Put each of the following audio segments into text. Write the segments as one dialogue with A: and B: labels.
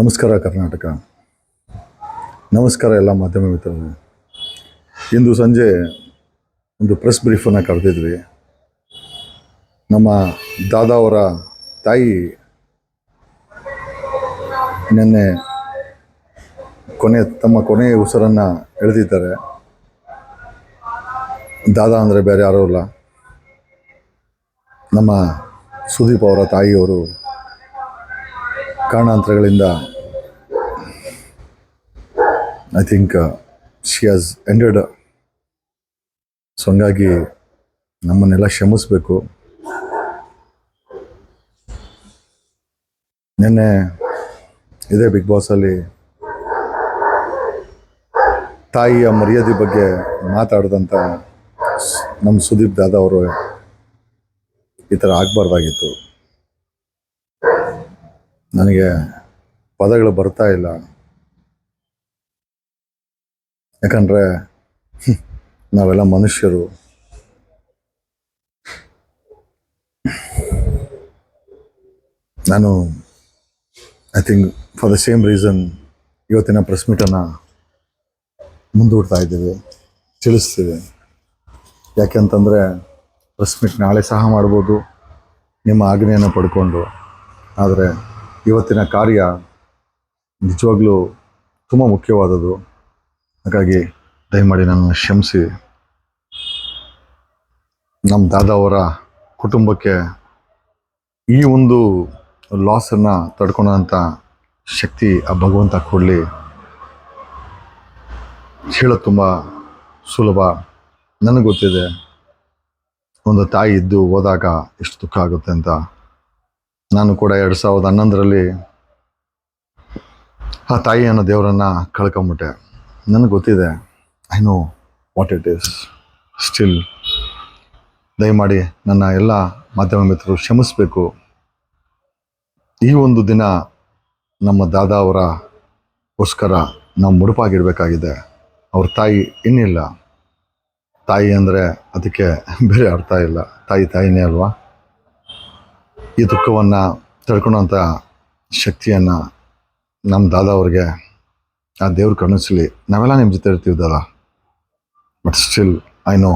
A: ನಮಸ್ಕಾರ ಕರ್ನಾಟಕ. ನಮಸ್ಕಾರ ಎಲ್ಲ ಮಾಧ್ಯಮ ಮಿತ್ರರೇ. ಇಂದು ಸಂಜೆ ಒಂದು ಪ್ರೆಸ್ ಬ್ರೀಫನ್ನು ಕರೆದಿದ್ವಿ. ನಮ್ಮ ದಾದಾ ಅವರ ತಾಯಿ ನಿನ್ನೆ ಕೊನೆ ತಮ್ಮ ಕೊನೆಯ ಉಸಿರನ್ನು ಎಳೆದಿದ್ದಾರೆ. ದಾದಾ ಅಂದರೆ ಬೇರೆ ಯಾರೂ ಇಲ್ಲ ನಮ್ಮ ಸುದೀಪ್ ಅವರ ತಾಯಿಯವರು ಕಾರಣಾಂತರಗಳಿಂದ I think she has ended so ಹಂಗಾಗಿ ನಮ್ಮನ್ನೆಲ್ಲ ಕ್ಷಮಿಸಬೇಕು. ನಿನ್ನೆ ಇದೇ ಬಿಗ್ ಬಾಸಲ್ಲಿ ತಾಯಿಯ ಮರ್ಯಾದೆ ಬಗ್ಗೆ ಮಾತಾಡಿದಂಥ ನಮ್ಮ ಸುದೀಪ್ ದಾದಾ ಅವರು ಈ ಥರ ಆಗಬಾರ್ದಾಗಿತ್ತು. ನನಗೆ ಪದಗಳು ಬರ್ತಾ ಇಲ್ಲ. ಯಾಕಂದರೆ ನಾವೆಲ್ಲ ಮನುಷ್ಯರು. ನಾನು I think for the same reason ಇವತ್ತಿನ ಪ್ರೆಸ್ ಮೀಟನ್ನು ಮುಂದೂಡ್ತಾ ಇದ್ದೀವಿ ತಿಳಿಸ್ತೀವಿ ಯಾಕೆಂತಂದರೆ ಪ್ರೆಸ್ ಮೀಟ್ ನಾಳೆ ಸಹ ಮಾಡ್ಬೋದು, ನಿಮ್ಮ ಆಜ್ಞೆಯನ್ನು ಪಡ್ಕೊಂಡು. ಆದರೆ ಇವತ್ತಿನ ಕಾರ್ಯ ನಿಜವಾಗ್ಲೂ ತುಂಬ ಮುಖ್ಯವಾದದ್ದು. ಹಾಗಾಗಿ ದಯಮಾಡಿ ನನ್ನ ಕ್ಷಮಿಸಿ. ನಮ್ಮ ದಾದಾವರ ಕುಟುಂಬಕ್ಕೆ ಈ ಒಂದು ಲಾಸನ್ನು ತಡ್ಕೊಳ್ಳೋಂಥ ಶಕ್ತಿ ಆ ಭಗವಂತ ಕೊಡಲಿ. ಹೇಳೋದು ತುಂಬ ಸುಲಭ. ನನಗೆ ಗೊತ್ತಿದೆ, ಒಂದು ತಾಯಿ ಇದ್ದು ಹೋದಾಗ ಎಷ್ಟು ದುಃಖ ಆಗುತ್ತೆ ಅಂತ. ನಾನು ಕೂಡ ಎರಡು ಸಾವಿರದ ಹನ್ನೊಂದರಲ್ಲಿ ಆ ತಾಯಿ ಅನ್ನೋ ದೇವರನ್ನು ಕಳ್ಕೊಂಬಿಟ್ಟೆ. ನನಗೆ ಗೊತ್ತಿದೆ I know what it is still ದಯಮಾಡಿ ನನ್ನ ಎಲ್ಲ ಮಾಧ್ಯಮ ಮಿತ್ರರು ಕ್ಷಮಿಸಬೇಕು. ಈ ಒಂದು ದಿನ ನಮ್ಮ ದಾದಾ ಅವರಗೋಸ್ಕರ ನಾವು ಮುಡುಪಾಗಿಡಬೇಕಾಗಿದೆ. ಅವ್ರ ತಾಯಿ ಇನ್ನಿಲ್ಲ. ತಾಯಿ ಅಂದರೆ ಅದಕ್ಕೆ ಬೇರೆ ಅರ್ಥ ಇಲ್ಲ. ತಾಯಿ ತಾಯಿನೇ ಅಲ್ವಾ? ಈ ದುಃಖವನ್ನು ತಡ್ಕೊಳ್ಳೋಂಥ ಶಕ್ತಿಯನ್ನು ನಮ್ಮ ದಾದಾ ಅವ್ರಿಗೆ, ಆ ದೇವ್ರ ಕಣಿಸ್ಲಿ ನಾವೆಲ್ಲ ನಿಮ್ಮ ಜೊತೆ ಇರ್ತೀವಿ ದಾದಾ. But still I know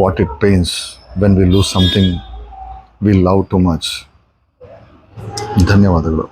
A: what it pains when we lose something we love too much ಧನ್ಯವಾದಗಳು.